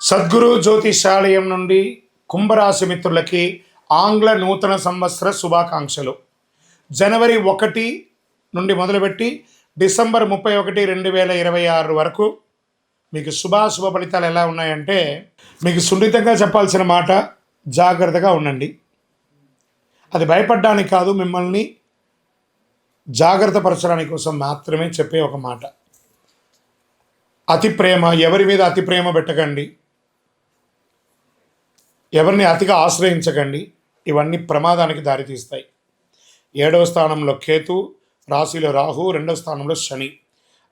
సద్గురు జ్యోతిషాలయం నుండి కుంభరాశి మిత్రులకి ఆంగ్ల నూతన సంవత్సర శుభాకాంక్షలు. జనవరి ఒకటి నుండి మొదలుపెట్టి డిసెంబర్ ముప్పై ఒకటి రెండు వేల ఇరవై ఆరు వరకు మీకు శుభాశుభ ఫలితాలు ఎలా ఉన్నాయంటే మీకు సున్నితంగా చెప్పాల్సిన మాట జాగ్రత్తగా ఉండండి. అది భయపడడానికి కాదు మిమ్మల్ని జాగ్రత్త పరచడానికి కోసం మాత్రమే చెప్పే ఒక మాట. అతి ప్రేమ ఎవరి మీద అతి ప్రేమ పెట్టకండి. ఎవరిని అతిగా ఆశ్రయించకండి. ఇవన్నీ ప్రమాదానికి దారితీస్తాయి. ఏడవ స్థానంలో కేతు రాశిలో రాహు రెండవ స్థానంలో శని.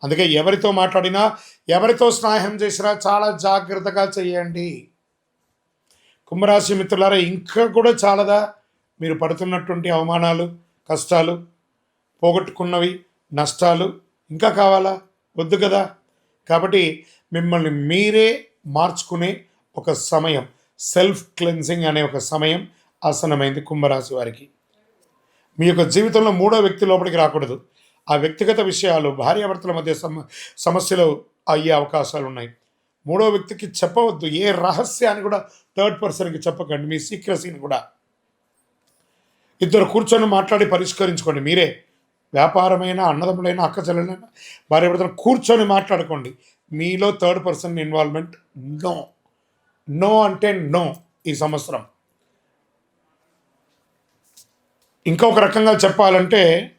అందుకే ఎవరితో మాట్లాడినా ఎవరితో స్నేహం చేసినా చాలా జాగ్రత్తగా చేయండి. కుంభరాశి మిత్రులారా ఇంకా కూడా చాలదా? మీరు పడుతున్నటువంటి అవమానాలు కష్టాలు పోగొట్టుకున్నవి నష్టాలు ఇంకా కావాలా? వద్దు కదా? కాబట్టి మిమ్మల్ని మీరే మార్చుకునే ఒక సమయం. సెల్ఫ్ క్లెన్సింగ్ అనే ఒక సమయం ఆసనమైంది కుంభరాశి వారికి. మీ యొక్క జీవితంలో మూడో వ్యక్తి లోపలికి రాకూడదు. ఆ వ్యక్తిగత విషయాలు భార్యాభర్తల మధ్య సమ సమస్యలు అయ్యే అవకాశాలు ఉన్నాయి మూడో వ్యక్తికి చెప్పవద్దు. ఏ రహస్యాన్ని కూడా థర్డ్ పర్సన్కి చెప్పకండి. మీ సీక్రసీని కూడా. ఇద్దరు కూర్చొని మాట్లాడి పరిష్కరించుకోండి. మీరే వ్యాపారమైన అన్నదమ్ములైన అక్క చెల్లెలైనా భార్యాభర్తలు కూర్చొని మాట్లాడుకోండి. మీలో third person involvement no no అంటే నో ఈ సంవత్సరం. ఇంకొక రకంగా చెప్పాలంటే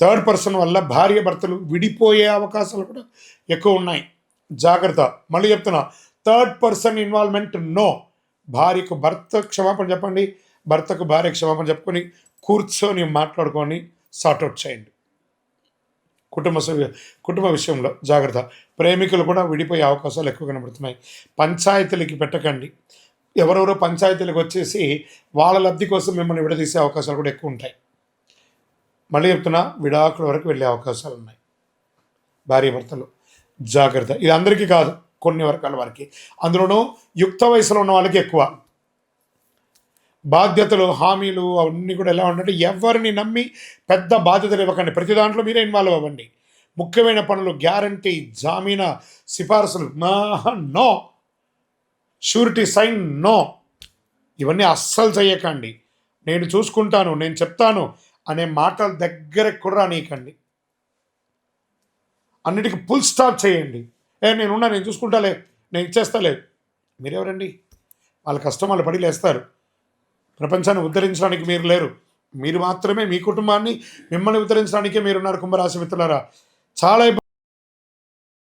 థర్డ్ పర్సన్ వల్ల భార్య భర్తలు విడిపోయే అవకాశాలు కూడా ఎక్కువ ఉన్నాయి. జాగ్రత్త. మళ్ళీ చెప్తున్నా థర్డ్ పర్సన్ ఇన్వాల్వ్మెంట్ నో. భార్యకు భర్త క్షమాపణ చెప్పండి భర్తకు భార్య క్షమాపణ చెప్పుకొని కూర్చొని మాట్లాడుకొని సార్ట్అవుట్ చేయండి. కుటుంబ సభ్యు- కుటుంబ విషయంలో జాగ్రత్త. ప్రేమికులు కూడా విడిపోయే అవకాశాలు ఎక్కువ కనబడుతున్నాయి. పంచాయతీలకి పెట్టకండి. ఎవరెవరో పంచాయతీలకు వచ్చేసి వాళ్ళ లబ్ధి కోసం మిమ్మల్ని విడదీసే అవకాశాలు కూడా ఎక్కువ ఉంటాయి. మళ్ళీ చెప్తున్నా విడాకుల వరకు వెళ్ళే అవకాశాలు ఉన్నాయి. భార్య భర్తలు జాగ్రత్త. ఇది అందరికీ కాదు కొన్ని వర్గాల వారికి. అందులోనూ యుక్త వయసులో ఉన్న వాళ్ళకి ఎక్కువ. బాధ్యతలు హామీలు అవన్నీ కూడా ఎలా ఉండంటే ఎవరిని నమ్మి పెద్ద బాధ్యతలు ఇవ్వకండి. ప్రతి దాంట్లో మీరే ఇన్వాల్వ్ అవ్వండి. ముఖ్యమైన పనులు గ్యారంటీ జామీన సిఫార్సులు. No surety sign no. ఇవన్నీ అస్సలు చేయకండి. నేను చూసుకుంటాను నేను చెప్తాను అనే మాటల దగ్గర కూడా రానీయకండి. అన్నిటికీ ఫుల్ స్టాప్ చేయండి. ఏ నేనున్నా నేను చూసుకుంటాలే నేను ఇచ్చేస్తాలే మీరెవరండి? వాళ్ళ కష్టం వాళ్ళు పడి లేస్తారు. ప్రపంచాన్ని ఉద్ధరించడానికి మీరు లేరు. మీరు మాత్రమే మీ కుటుంబాన్ని మిమ్మల్ని ఉద్ధరించడానికే మీరున్నారు కుంభరాశి మిత్రులారా. చాలా ఇబ్బంది